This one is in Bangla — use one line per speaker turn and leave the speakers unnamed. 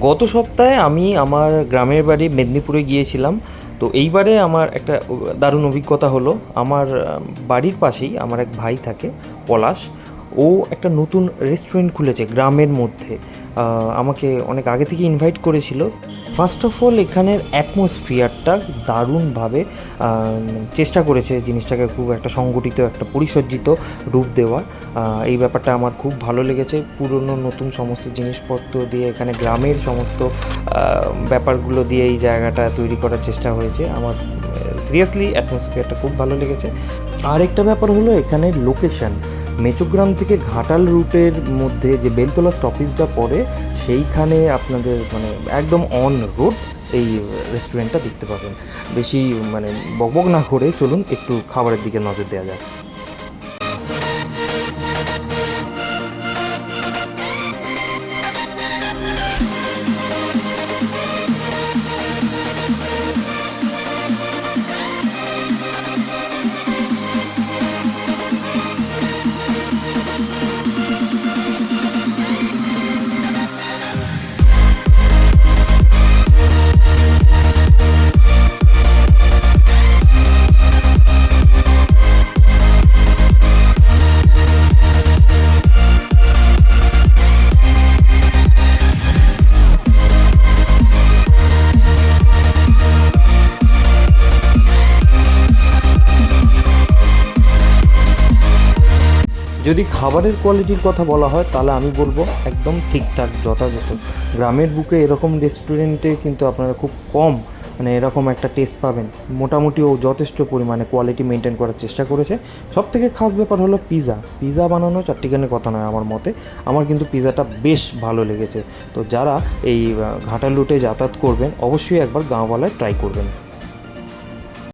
গত সপ্তাহে আমি আমার গ্রামের বাড়ি মেদিনীপুরে গিয়েছিলাম। তো এইবারে আমার একটা দারুণ অভিজ্ঞতা হলো, আমার বাড়ির পাশেই আমার এক ভাই থাকে, পলাশ। ও একটা নতুন রেস্টুরেন্ট খুলেছে গ্রামের মধ্যে। আমাকে অনেক আগে থেকে ইনভাইট করেছিল। ফার্স্ট অফ অল এখানের অ্যাটমসফিয়ারটা দারুণভাবে চেষ্টা করেছে জিনিসটাকে খুব একটা সংগঠিত একটা পরিসজ্জিত রূপ দেওয়ার আহ, এই ব্যাপারটা আমার খুব ভালো লেগেছে। পুরনো নতুন সমস্ত জিনিসপত্র দিয়ে এখানে গ্রামের সমস্ত ব্যাপারগুলো দিয়ে এই জায়গাটা তৈরি করার চেষ্টা হয়েছে। আমার সিরিয়াসলি অ্যাটমসফিয়ারটা খুব ভালো লেগেছে। আরেকটা ব্যাপার হলো এখানে লোকেশন মেচোগ্রাম থেকে ঘাটাল রুটের মধ্যে যে বেলতলা স্টপেজটা পড়ে, সেইখানে আপনাদের মানে একদম অন রোড এই রেস্টুরেন্টটা দেখতে পাবেন। বেশি মানে বকবক না করে চলুন, একটু খাবারের দিকে নজর দেওয়া যাক। যদি খাবারের কোয়ালিটির কথা বলা হয়, তাহলে আমি বলব একদম ঠিকঠাক, যথাযথ। গ্রামের বুকে এরকম রেস্টুরেন্টে কিন্তু আপনারা খুব কম মানে এরকম একটা টেস্ট পাবেন। মোটামুটি ও যথেষ্ট পরিমাণে কোয়ালিটি মেনটেন করার চেষ্টা করেছে। সব থেকে খাস ব্যাপার হলো পিৎজা পিৎজা বানানো চারটিখানি কথা নয় আমার মতে। আমার কিন্তু পিৎজাটা বেশ ভালো লেগেছে। তো যারা এই ঘাটালুটে যাতায়াত করবেন, অবশ্যই একবার গাঁওয়ালায় ট্রাই করবেন।